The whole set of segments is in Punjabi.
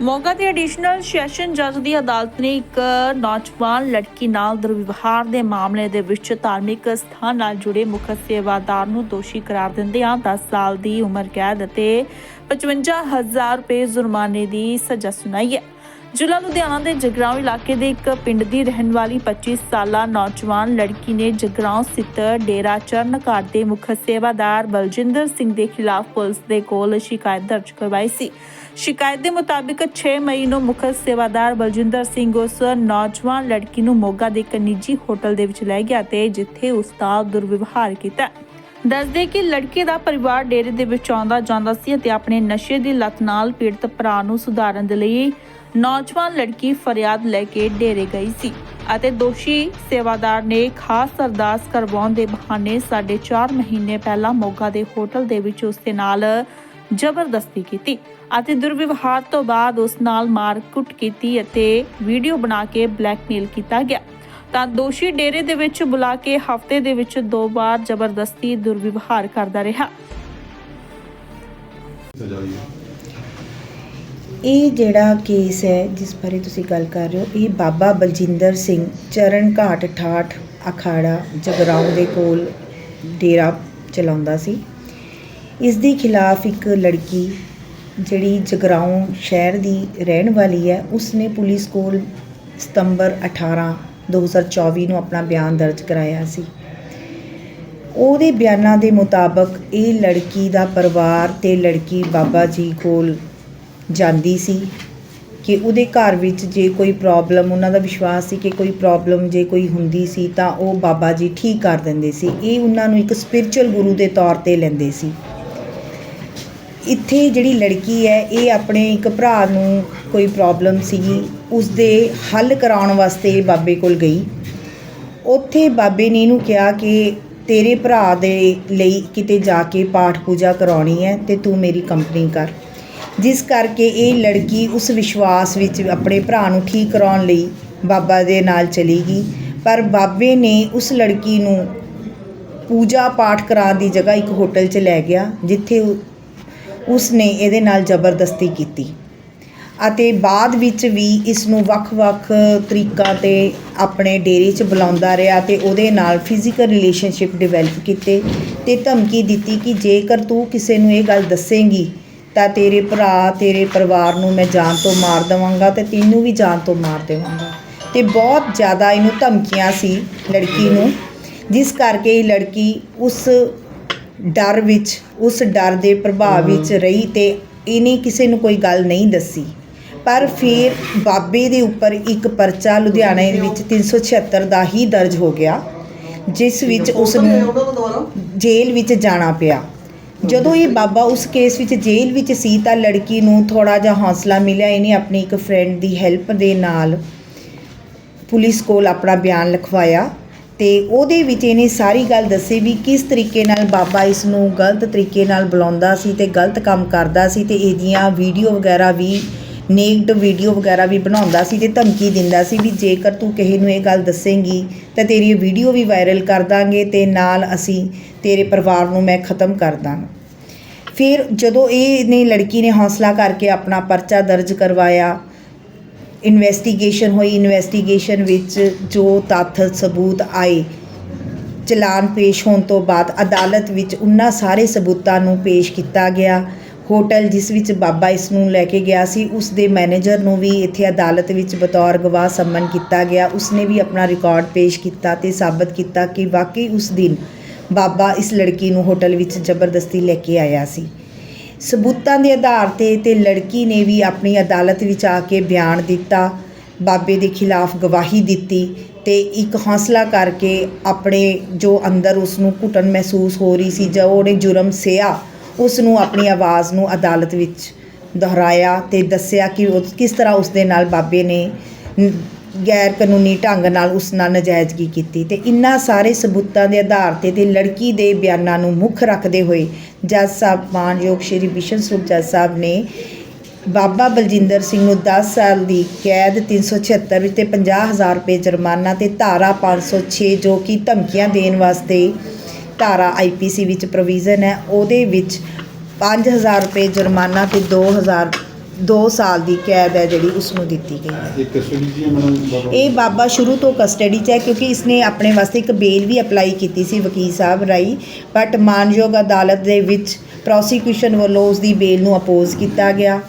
ਮੋਗਾ ਦੇ ਐਡੀਸ਼ਨਲ ਸੈਸ਼ਨ ਜੱਜ ਦੀ ਅਦਾਲਤ ਨੇ ਇੱਕ ਨੌਜਵਾਨ ਲੜਕੀ ਨਾਲ ਦੁਰਵਿਵਹਾਰ ਦੇ ਮਾਮਲੇ ਦੇ ਵਿੱਚ ਧਾਰਮਿਕ ਸਥਾਨ ਨਾਲ ਜੁੜੇ ਮੁੱਖ ਸੇਵਾਦਾਰ ਨੂੰ ਦੋਸ਼ੀ ਕਰਾਰ ਦਿੰਦਿਆਂ 10 ਸਾਲ ਦੀ ਉਮਰ ਕੈਦ ਅਤੇ 55000 ਰੁਪਏ ਜੁਰਮਾਨੇ ਦੀ ਸਜ਼ਾ ਸੁਣਾਈ ਹੈ। ਜ਼ਿਲ੍ਹਾ ਲੁਧਿਆਣਾ ਦੇ ਜਗਰਾਉਂ ਇਲਾਕੇ ਦੇ ਇੱਕ ਪਿੰਡ ਦੀ ਰਹਿਣ ਵਾਲੀ 25 ਸਾਲਾ ਨੌਜਵਾਨ ਲੜਕੀ ਨੇ ਜਗਰਾਉਂ ਸਥਿਤ ਡੇਰਾ ਚਰਨ ਘਾਟ ਦੇ ਮੁੱਖ ਸੇਵਾਦਾਰ ਬਲਜਿੰਦਰ ਸਿੰਘ ਦੇ ਖਿਲਾਫ ਪੁਲਿਸ ਦੇ ਕੋਲ ਸ਼ਿਕਾਇਤ ਦਰਜ ਕਰਵਾਈ ਸੀ। ਸ਼ਿਕਾਇਤ ਦੇ ਮੁਤਾਬਿਕ 6 ਮਈ ਨੂੰ ਮੁੱਖ ਸੇਵਾਦਾਰ ਬਲਜਿੰਦਰ ਸਿੰਘ ਉਸ ਨੌਜਵਾਨ ਲੜਕੀ ਨੂੰ ਮੋਗਾ ਦੇ ਇੱਕ ਨਿੱਜੀ ਹੋਟਲ ਦੇ ਵਿੱਚ ਲੈ ਗਿਆ ਤੇ ਜਿੱਥੇ ਉਸ ਦਾ ਦੁਰਵਿਵਹਾਰ ਕੀਤਾ। ਦੱਸਦੇ ਕਿ ਲੜਕੇ ਦਾ ਪਰਿਵਾਰ ਡੇਰੇ ਦੇ ਵਿੱਚ ਆਉਂਦਾ ਜਾਂਦਾ ਸੀ ਅਤੇ ਆਪਣੇ ਨਸ਼ੇ ਦੀ ਲਤ ਨਾਲ ਪੀੜਤ ਭਰਾ ਨੂੰ ਸੁਧਾਰਨ ਦੇ ਲਈ ਨੌਜਵਾਨ ਲੜਕੀ ਫਰਿਆਦ ਲੈ ਕੇ ਡੇਰੇ ਗਈ ਸੀ ਅਤੇ ਦੋਸ਼ੀ ਸੇਵਾਦਾਰ ਨੇ ਖਾਸ ਅਰਦਾਸ ਕਰਵਾਉਣ ਦੇ ਬਹਾਨੇ 4.5 ਮਹੀਨੇ ਪਹਿਲਾਂ ਮੋਗਾ ਦੇ ਹੋਟਲ ਦੇ ਵਿੱਚ ਉਸ ਦੇ ਨਾਲ ਜ਼ਬਰਦਸਤੀ ਕੀਤੀ ਅਤੇ ਦੁਰਵਿਵਹਾਰ ਤੋਂ ਬਾਅਦ ਉਸ ਨਾਲ ਮਾਰਕੁੱਟ ਕੀਤੀ ਅਤੇ ਵੀਡੀਓ ਬਣਾ ਕੇ ਬਲੈਕਮੇਲ ਕੀਤਾ ਗਿਆ। ਤਾਂ ਦੋਸ਼ੀ ਡੇਰੇ ਦੇ ਵਿੱਚ ਬੁਲਾ ਕੇ ਹਫ਼ਤੇ ਦੇ ਵਿੱਚ ਦੋ ਵਾਰ ਜ਼ਬਰਦਸਤੀ ਦੁਰਵਿਵਹਾਰ ਕਰਦਾ ਰਿਹਾ। ਇਹ ਜਿਹੜਾ ਕੇਸ ਹੈ ਜਿਸ ਬਾਰੇ ਤੁਸੀਂ ਗੱਲ ਕਰ ਰਹੇ ਹੋ ਇਹ ਬਾਬਾ ਬਲਜਿੰਦਰ ਸਿੰਘ ਚਰਨ ਘਾਟ ਠਾਠ ਅਖਾੜਾ ਜਗਰਾਉਂ ਦੇ ਕੋਲ ਡੇਰਾ ਚਲਾਉਂਦਾ ਸੀ। ਇਸ ਦੇ ਖਿਲਾਫ ਇੱਕ ਲੜਕੀ ਜਿਹੜੀ ਜਗਰਾਉਂ ਸ਼ਹਿਰ ਦੀ ਰਹਿਣ ਵਾਲੀ ਹੈ ਉਸਨੇ ਪੁਲਿਸ ਕੋਲ ਸਤੰਬਰ 18 2024 ਨੂੰ ਆਪਣਾ ਬਿਆਨ ਦਰਜ ਕਰਾਇਆ ਸੀ। ਉਹਦੇ ਬਿਆਨਾਂ ਦੇ ਮੁਤਾਬਕ ਇਹ ਲੜਕੀ ਦਾ ਪਰਿਵਾਰ ਤੇ ਲੜਕੀ ਬਾਬਾ ਜੀ ਕੋਲ ਜਾਂਦੀ ਸੀ ਕਿ ਉਹਦੇ ਘਰ ਵਿੱਚ ਜੇ ਕੋਈ ਪ੍ਰੋਬਲਮ ਉਹਨਾਂ ਦਾ ਵਿਸ਼ਵਾਸ ਸੀ ਕਿ ਕੋਈ ਪ੍ਰੋਬਲਮ ਜੇ ਕੋਈ ਹੁੰਦੀ ਸੀ ਤਾਂ ਉਹ ਬਾਬਾ ਜੀ ਠੀਕ ਕਰ ਦਿੰਦੇ ਸੀ। ਇਹ ਉਹਨਾਂ ਨੂੰ ਇੱਕ ਸਪਿਰਚੁਅਲ ਗੁਰੂ ਦੇ ਤੌਰ ਤੇ ਲੈਂਦੇ ਸੀ। ਇੱਥੇ ਜਿਹੜੀ ਲੜਕੀ ਹੈ, ਇਹ ਆਪਣੇ ਇੱਕ ਭਰਾ ਨੂੰ ਕੋਈ ਪ੍ਰੋਬਲਮ ਸੀਗੀ। ਉਸ ਦੇ ਹੱਲ ਕਰਾਉਣ ਵਾਸਤੇ ਬਾਬੇ ਕੋਲ ਗਈ। ਉੱਥੇ ਬਾਬੇ ਨੇ ਇਹਨੂੰ ਕਿਹਾ ਕਿ ਤੇਰੇ ਭਰਾ ਦੇ ਲਈ ਕਿਤੇ ਜਾ ਕੇ ਪਾਠ ਪੂਜਾ ਕਰਾਉਣੀ ਹੈ ਤੇ ਤੂੰ ਮੇਰੀ ਕੰਪਨੀ ਕਰ। ਜਿਸ ਕਰਕੇ ਇਹ ਲੜਕੀ ਉਸ ਵਿਸ਼ਵਾਸ ਵਿੱਚ ਆਪਣੇ ਭਰਾ ਨੂੰ ਠੀਕ ਕਰਾਉਣ ਲਈ ਬਾਬਾ ਦੇ ਨਾਲ ਚਲੀ ਗਈ। ਪਰ ਬਾਬੇ ਨੇ ਉਸ ਲੜਕੀ ਨੂੰ ਪੂਜਾ ਪਾਠ ਕਰਾਉਣ ਦੀ ਜਗ੍ਹਾ ਇੱਕ ਹੋਟਲ 'ਚ ਲੈ ਗਿਆ, ਜਿੱਥੇ ਉਸ ਨੇ ਇਹਦੇ ਨਾਲ ਜ਼ਬਰਦਸਤੀ ਕੀਤੀ। ਅਤੇ ਬਾਅਦ ਵਿੱਚ ਵੀ ਇਸ ਨੂੰ ਵੱਖ-ਵੱਖ ਤਰੀਕਾਂ ਤੇ ਆਪਣੇ ਡੇਰੇ 'ਚ ਬੁਲਾਉਂਦਾ ਰਿਹਾ ਤੇ ਉਹਦੇ ਨਾਲ ਫਿਜ਼ੀਕਲ ਰਿਲੇਸ਼ਨਸ਼ਿਪ ਡਿਵੈਲਪ ਕੀਤੇ ਤੇ ਧਮਕੀ ਦਿੱਤੀ ਕਿ ਜੇਕਰ ਤੂੰ ਕਿਸੇ ਨੂੰ ਇਹ ਗੱਲ ਦੱਸੇਂਗੀ ਤਾਂ ਤੇਰੇ ਭਰਾ ਤੇਰੇ ਪਰਿਵਾਰ ਨੂੰ ਮੈਂ ਜਾਨ ਤੋਂ ਮਾਰ ਦੇਵਾਂਗਾ ਤੇ ਤੈਨੂੰ ਵੀ ਜਾਨ ਤੋਂ ਮਾਰ ਦੇਵਾਂਗਾ। ਤੇ ਬਹੁਤ ਜ਼ਿਆਦਾ ਇਹਨੂੰ ਧਮਕੀਆਂ ਸੀ ਲੜਕੀ ਨੂੰ ਜਿਸ ਕਰਕੇ ਇਹ ਲੜਕੀ ਉਸ ਡਰ ਵਿੱਚ ਉਸ ਡਰ ਦੇ ਪ੍ਰਭਾਵ ਵਿੱਚ ਰਹੀ ਤੇ ਇਹਨੇ ਕਿਸੇ ਨੂੰ ਕੋਈ ਗੱਲ ਨਹੀਂ ਦੱਸੀ। ਪਰ ਫਿਰ ਬਾਬੇ ਦੇ ਉੱਪਰ ਇੱਕ ਪਰਚਾ ਲੁਧਿਆਣੇ ਦੇ ਵਿੱਚ 376 ਦਾ ਹੀ ਦਰਜ ਹੋ ਗਿਆ, ਜਿਸ ਵਿੱਚ ਉਸ ਨੂੰ ਜੇਲ੍ਹ ਵਿੱਚ ਜਾਣਾ ਪਿਆ। ਜਦੋਂ ਇਹ ਬਾਬਾ ਉਸ ਕੇਸ ਵਿੱਚ ਜੇਲ੍ਹ ਵਿੱਚ ਸੀ ਤਾਂ ਲੜਕੀ ਨੂੰ ਥੋੜਾ ਜਿਹਾ ਹੌਸਲਾ ਮਿਲਿਆ। ਇਹਨੇ ਆਪਣੀ ਇੱਕ ਫਰੈਂਡ ਦੀ ਹੈਲਪ ਦੇ ਨਾਲ ਪੁਲਿਸ ਕੋਲ ਆਪਣਾ ਬਿਆਨ ਲਿਖਵਾਇਆ ਤੇ ਉਹਦੇ ਵਿੱਚ ਇਹਨੇ ਸਾਰੀ ਗੱਲ ਦੱਸੀ ਵੀ ਕਿਸ ਤਰੀਕੇ ਨਾਲ ਬਾਬਾ ਇਸ ਨੂੰ ਗਲਤ ਤਰੀਕੇ ਨਾਲ ਬੁਲਾਉਂਦਾ ਸੀ ਤੇ ਗਲਤ ਕੰਮ ਕਰਦਾ ਸੀ ਤੇ ਇਹਦੀਆਂ ਵੀਡੀਓ ਵਗੈਰਾ ਵੀ ਨੇਕਡ ਵੀਡੀਓ ਵਗੈਰਾ ਵੀ ਬਣਾਉਂਦਾ ਸੀ ਤੇ ਧਮਕੀ ਦਿੰਦਾ ਸੀ ਵੀ ਜੇਕਰ ਤੂੰ ਕਿਸੇ ਨੂੰ ਇਹ ਗੱਲ ਦੱਸੇਂਗੀ ਤਾਂ ਤੇਰੀ ਵੀਡੀਓ ਵੀ ਵਾਇਰਲ ਕਰ ਦਾਂਗੇ ਤੇ ਨਾਲ ਅਸੀਂ ਤੇਰੇ ਪਰਿਵਾਰ ਨੂੰ ਮੈਂ ਖਤਮ ਕਰ ਦਾਂਗਾ। ਫਿਰ ਜਦੋਂ ਇਹ ਨੇ ਲੜਕੀ ਨੇ ਹੌਸਲਾ ਕਰਕੇ ਆਪਣਾ ਪਰਚਾ ਦਰਜ ਕਰਵਾਇਆ ਇਨਵੈਸਟੀਗੇਸ਼ਨ ਹੋਈ ਇਨਵੈਸਟੀਗੇਸ਼ਨ ਵਿੱਚ ਜੋ ਤੱਥ, ਸਬੂਤ ਆਏ, ਚਲਾਨ ਪੇਸ਼ ਹੋਣ ਤੋਂ ਬਾਅਦ ਅਦਾਲਤ ਵਿੱਚ ਉਹਨਾਂ ਸਾਰੇ ਸਬੂਤਾਂ ਨੂੰ ਪੇਸ਼ ਕੀਤਾ ਗਿਆ। ਹੋਟਲ ਜਿਸ ਵਿੱਚ ਬਾਬਾ ਇਸ ਨੂੰ ਲੈ ਕੇ ਗਿਆ ਸੀ, ਉਸ ਦੇ ਮੈਨੇਜਰ ਨੂੰ ਵੀ ਇੱਥੇ ਅਦਾਲਤ ਵਿੱਚ ਬਤੌਰ ਗਵਾਹ ਸੰਮਨ ਕੀਤਾ ਗਿਆ। ਉਸਨੇ ਵੀ ਆਪਣਾ ਰਿਕਾਰਡ ਪੇਸ਼ ਕੀਤਾ ਤੇ ਸਾਬਤ ਕੀਤਾ ਕਿ ਵਾਕਈ ਉਸ ਦਿਨ ਬਾਬਾ ਇਸ ਲੜਕੀ ਨੂੰ ਹੋਟਲ ਵਿੱਚ ਜ਼ਬਰਦਸਤੀ ਲੈ ਕੇ ਆਇਆ ਸੀ। ਸਬੂਤਾਂ ਦੇ ਆਧਾਰ ਤੇ ਤੇ ਲੜਕੀ ਨੇ ਵੀ ਆਪਣੀ ਅਦਾਲਤ ਵਿੱਚ ਆ ਕੇ ਬਿਆਨ ਦਿੱਤਾ, ਬਾਬੇ ਦੇ ਖਿਲਾਫ ਗਵਾਹੀ ਦਿੱਤੀ ਤੇ ਇੱਕ ਹੌਸਲਾ ਕਰਕੇ ਆਪਣੇ ਜੋ ਅੰਦਰ ਉਸ ਨੂੰ ਘੁਟਨ ਮਹਿਸੂਸ ਹੋ ਰਹੀ ਸੀ ਜੋ ਉਹਨੇ ਜੁਰਮ ਸਿਆ ਉਸ ਨੂੰ ਆਪਣੀ ਆਵਾਜ਼ ਨੂੰ ਅਦਾਲਤ ਵਿੱਚ ਦੁਹਰਾਇਆ ਤੇ ਦੱਸਿਆ ਕਿ ਉਸ ਕਿਸ ਤਰ੍ਹਾਂ ਉਸ ਦੇ ਨਾਲ ਬਾਬੇ ਨੇ ਗੈਰ ਕਾਨੂੰਨੀ ਢੰਗ ਨਾਲ ਉਸ ਨਾਲ ਨਜਾਇਜ਼ਗੀ ਕੀਤੀ ਤੇ ਇਨ੍ਹਾਂ ਸਾਰੇ ਸਬੂਤਾਂ ਦੇ ਆਧਾਰ ਤੇ ਤੇ ਲੜਕੀ ਦੇ ਬਿਆਨਾਂ ਨੂੰ ਮੁੱਖ ਰੱਖਦੇ ਹੋਏ ਜੱਜ ਸਾਹਿਬ ਮਾਨਯੋਗ ਸ਼੍ਰੀ ਬਿਸ਼ਨ ਸੁਖ ਜੱਜ ਸਾਹਿਬ ਨੇ ਬਾਬਾ ਬਲਜਿੰਦਰ ਸਿੰਘ ਨੂੰ 10 ਸਾਲ ਦੀ ਕੈਦ 376 ਵਿੱਚ ਤੇ 50000 ਰੁਪਏ ਜੁਰਮਾਨਾ ਤੇ ਧਾਰਾ 506 ਜੋ ਕਿ ਧਮਕੀਆਂ ਦੇਣ ਵਾਸਤੇ ਧਾਰਾ ਆਈਪੀਸੀ ਵਿੱਚ ਪ੍ਰੋਵੀਜ਼ਨ ਹੈ ਉਹਦੇ ਵਿੱਚ 5000 ਰੁਪਏ ਜੁਰਮਾਨਾ ਤੇ 2000 2 ਸਾਲ ਦੀ ਕੈਦ ਹੈ ਜਿਹੜੀ ਉਸ ਨੂੰ ਦਿੱਤੀ ਗਈ ਹੈ। ਇਹ ਕਸਟਡੀ ਜੀ ਹੈ ਮੈਡਮ ਬਾਬਾ? ਇਹ ਬਾਬਾ ਸ਼ੁਰੂ ਤੋਂ ਕਸਟਡੀ 'ਚ ਹੈ ਕਿਉਂਕਿ ਇਸਨੇ ਆਪਣੇ ਵਾਸਤੇ ਇੱਕ ਬੇਲ ਵੀ ਅਪਲਾਈ ਕੀਤੀ ਸੀ ਵਕੀਲ ਸਾਹਿਬ ਰਾਈ ਬਟ ਮਾਨਯੋਗ ਅਦਾਲਤ ਦੇ ਵਿੱਚ ਪ੍ਰੋਸੀਕਿਊਸ਼ਨ ਵੱਲੋਂ ਉਸ ਦੀ ਬੇਲ ਨੂੰ ਅਪੋਜ਼ ਕੀਤਾ ਗਿਆ।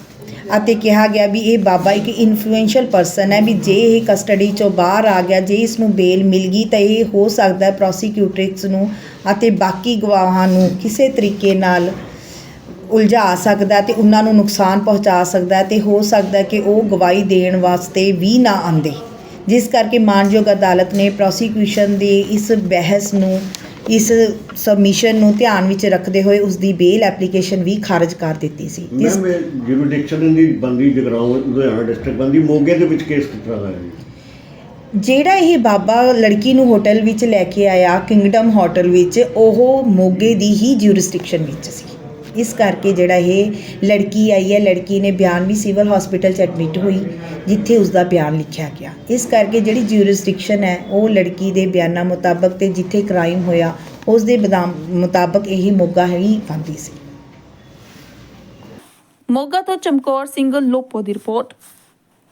ਅਤੇ ਕਿਹਾ ਗਿਆ ਵੀ ਇਹ ਬਾਬਾ ਇੱਕ ਇਨਫਲੂਐਂਸ਼ੀਅਲ ਪਰਸਨ ਹੈ ਵੀ ਜੇ ਇਹ ਕਸਟਡੀ ਚੋਂ ਬਾਹਰ ਆ ਗਿਆ, ਜੇ ਇਸ ਨੂੰ ਬੇਲ ਮਿਲ ਗਈ ਤਾਂ ਇਹ ਹੋ ਸਕਦਾ ਹੈ ਪ੍ਰੋਸੀਕਿਊਟਰਿਕਸ ਨੂੰ ਅਤੇ ਬਾਕੀ ਗਵਾਹਾਂ ਨੂੰ ਕਿਸੇ ਤਰੀਕੇ ਨਾਲ ਉਲਝਾ ਸਕਦਾ ਤੇ ਉਹਨਾਂ ਨੂੰ ਨੁਕਸਾਨ ਪਹੁੰਚਾ ਸਕਦਾ ਤੇ ਹੋ ਸਕਦਾ ਕਿ ਉਹ ਗਵਾਹੀ ਦੇਣ ਵਾਸਤੇ ਵੀ ਨਾ ਆਂਦੇ ਜਿਸ ਕਰਕੇ ਮਾਨਯੋਗ ਅਦਾਲਤ ਨੇ ਪ੍ਰੋਸੀਕਿਊਸ਼ਨ ਦੀ ਇਸ ਬਹਿਸ ਨੂੰ ਇਸ ਸਬਮਿਸ਼ਨ ਨੂੰ ਧਿਆਨ ਵਿੱਚ ਰੱਖਦੇ ਹੋਏ ਉਸ ਦੀ ਬੇਲ ਐਪਲੀਕੇਸ਼ਨ ਵੀ ਖਾਰਜ ਕਰ ਦਿੱਤੀ ਸੀ। ਇਸ ਮੈਮ ਜੁਰੀਡਿਕਸ਼ਨ ਦੀ ਬੰਦੀ ਜਗਰਾਉਂ ਲੁਧਿਆਣਾ ਡਿਸਟ੍ਰਿਕਟ ਬੰਦੀ ਮੋਗੇ ਦੇ ਵਿੱਚ ਕੇਸ ਕਿਸ ਤਰ੍ਹਾਂ ਦਾ ਹੈ ਜੀ? ਜਿਹੜਾ ਇਹ ਬਾਬਾ ਲੜਕੀ ਨੂੰ ਹੋਟਲ ਵਿੱਚ ਲੈ ਕੇ ਆਇਆ ਕਿੰਗਡਮ ਹੋਟਲ ਵਿੱਚ ਉਹ ਮੋਗੇ ਦੀ ਹੀ ਜੂਰਿਸਡਿਕਸ਼ਨ ਵਿੱਚ ਸੀ। ਇਸ ਕਰਕੇ ਜਿਹੜਾ ਇਹ ਲੜਕੀ ਆਈ ਹੈ, ਲੜਕੀ ਨੇ ਬਿਆਨ ਵੀ ਸਿਵਲ ਹਸਪੀਟਲ 'ਚ ਐਡਮਿਟ ਹੋਈ, ਜਿੱਥੇ ਉਸ ਦਾ ਬਿਆਨ ਲਿਖਿਆ ਗਿਆ। ਇਸ ਕਰਕੇ ਜਿਹੜੀ ਜੂਰਿਸਡਿਕਸ਼ਨ ਹੈ, ਉਹ ਲੜਕੀ ਦੇ ਬਿਆਨਾਂ ਮੁਤਾਬਕ ਤੇ ਜਿੱਥੇ ਕ੍ਰਾਈਮ ਹੋਇਆ ਉਸ ਦੇ ਬਦਾਮ ਮੁਤਾਬਕ ਇਹ ਮੋਗਾ ਹੀ ਬੰਦੀ ਸੀ। ਮੋਗਾ ਤੋਂ ਚਮਕੌਰ ਸਿੰਘ ਲੋਪੋ ਦੀ ਰਿਪੋਰਟ।